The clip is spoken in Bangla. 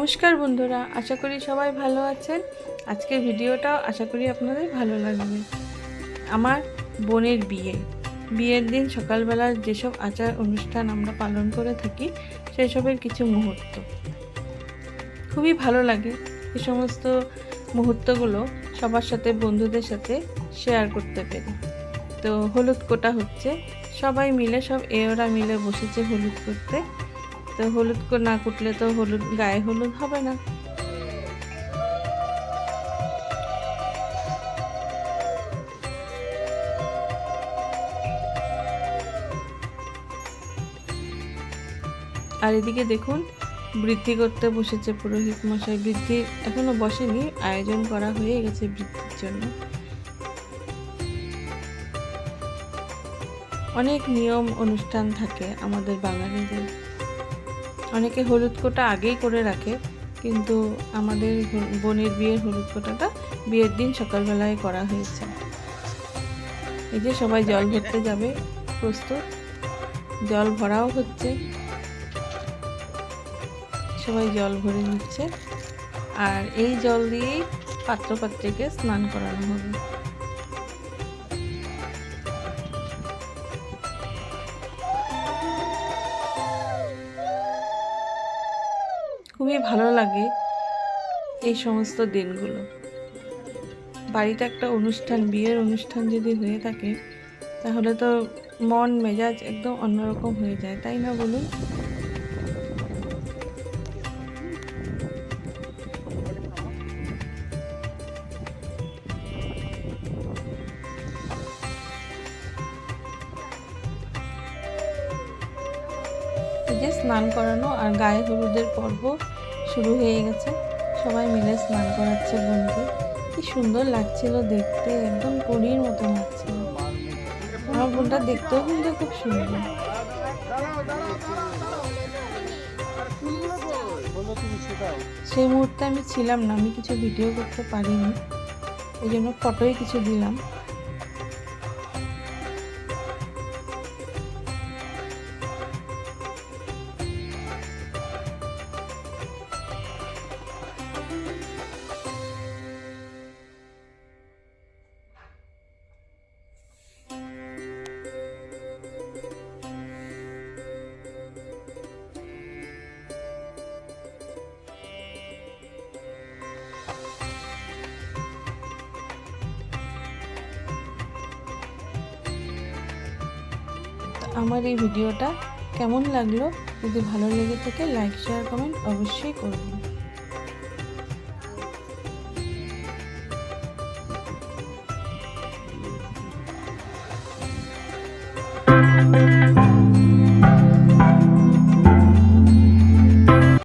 নমস্কার বন্ধুরা, আশা করি সবাই ভালো আছেন। আজকের ভিডিওটাও আশা করি আপনাদের ভালো লাগবে। আমার বোনের বিয়ে। বিয়ের দিন সকালবেলার যেসব আচার অনুষ্ঠান আমরা পালন করে থাকি, সেসবের কিছু মুহূর্ত। খুবই ভালো লাগে এ সমস্ত মুহূর্তগুলো সবার সাথে, বন্ধুদের সাথে শেয়ার করতে পেরে। তো হলুদ কোটা হচ্ছে, সবাই মিলে, সব এওরা মিলে বসেছে হলুদ করতে। তো হলুদ না কুটলে তো হলুদ গায়ে হলুদ হবে না। আর এদিকে দেখুন, বৃদ্ধি করতে বসেছে পুরোহিত মশাই। বৃদ্ধি এখনও বসেনি, আয়োজন করা হয়ে গেছে বৃদ্ধির জন্য। অনেক নিয়ম, অনুষ্ঠান থাকে আমাদের বাঙালিদের। অনেকে হলুদ কোটা আগেই করে রাখে, কিন্তু আমাদের বোনের বিয়ের হলুদ কোটাটা বিয়ের দিন সকালবেলায় করা হয়েছে। এই যে সবাই জল ভরতে যাবে, প্রস্তুত। জল ভরাও হচ্ছে। সবাই জল ভরে নিচ্ছে। আর এই জল দিয়েই পাত্রপাত্রীকে স্নান করানো হবে। খুবই ভালো লাগে এই সমস্ত দিনগুলো। বাড়িতে একটা অনুষ্ঠান, বিয়ের অনুষ্ঠান যদি হয়ে থাকে, তাহলে তো মন মেজাজ একদম অন্যরকম হয়ে যায়, তাই না বলুন? এই যে স্নান করানো আর গায়ে হলুদের পর্ব শুরু হয়ে গেছে। সবাই মিলে স্নান করাচ্ছে বোনকে কি সুন্দর লাগছিল দেখতে, একদম পরীর মতো লাগছিল। আমার বোনটা দেখতেও কিন্তু খুব সুন্দর। সেই মুহূর্তে আমি ছিলাম না, আমি কিছু ভিডিও করতে পারিনি। ওই জন্য ফটোই কিছু দিলাম। আমার এই ভিডিওটা কেমন লাগল? যদি ভালো লেগে থাকে লাইক শেয়ার কমেন্ট অবশ্যই করবেন। Thank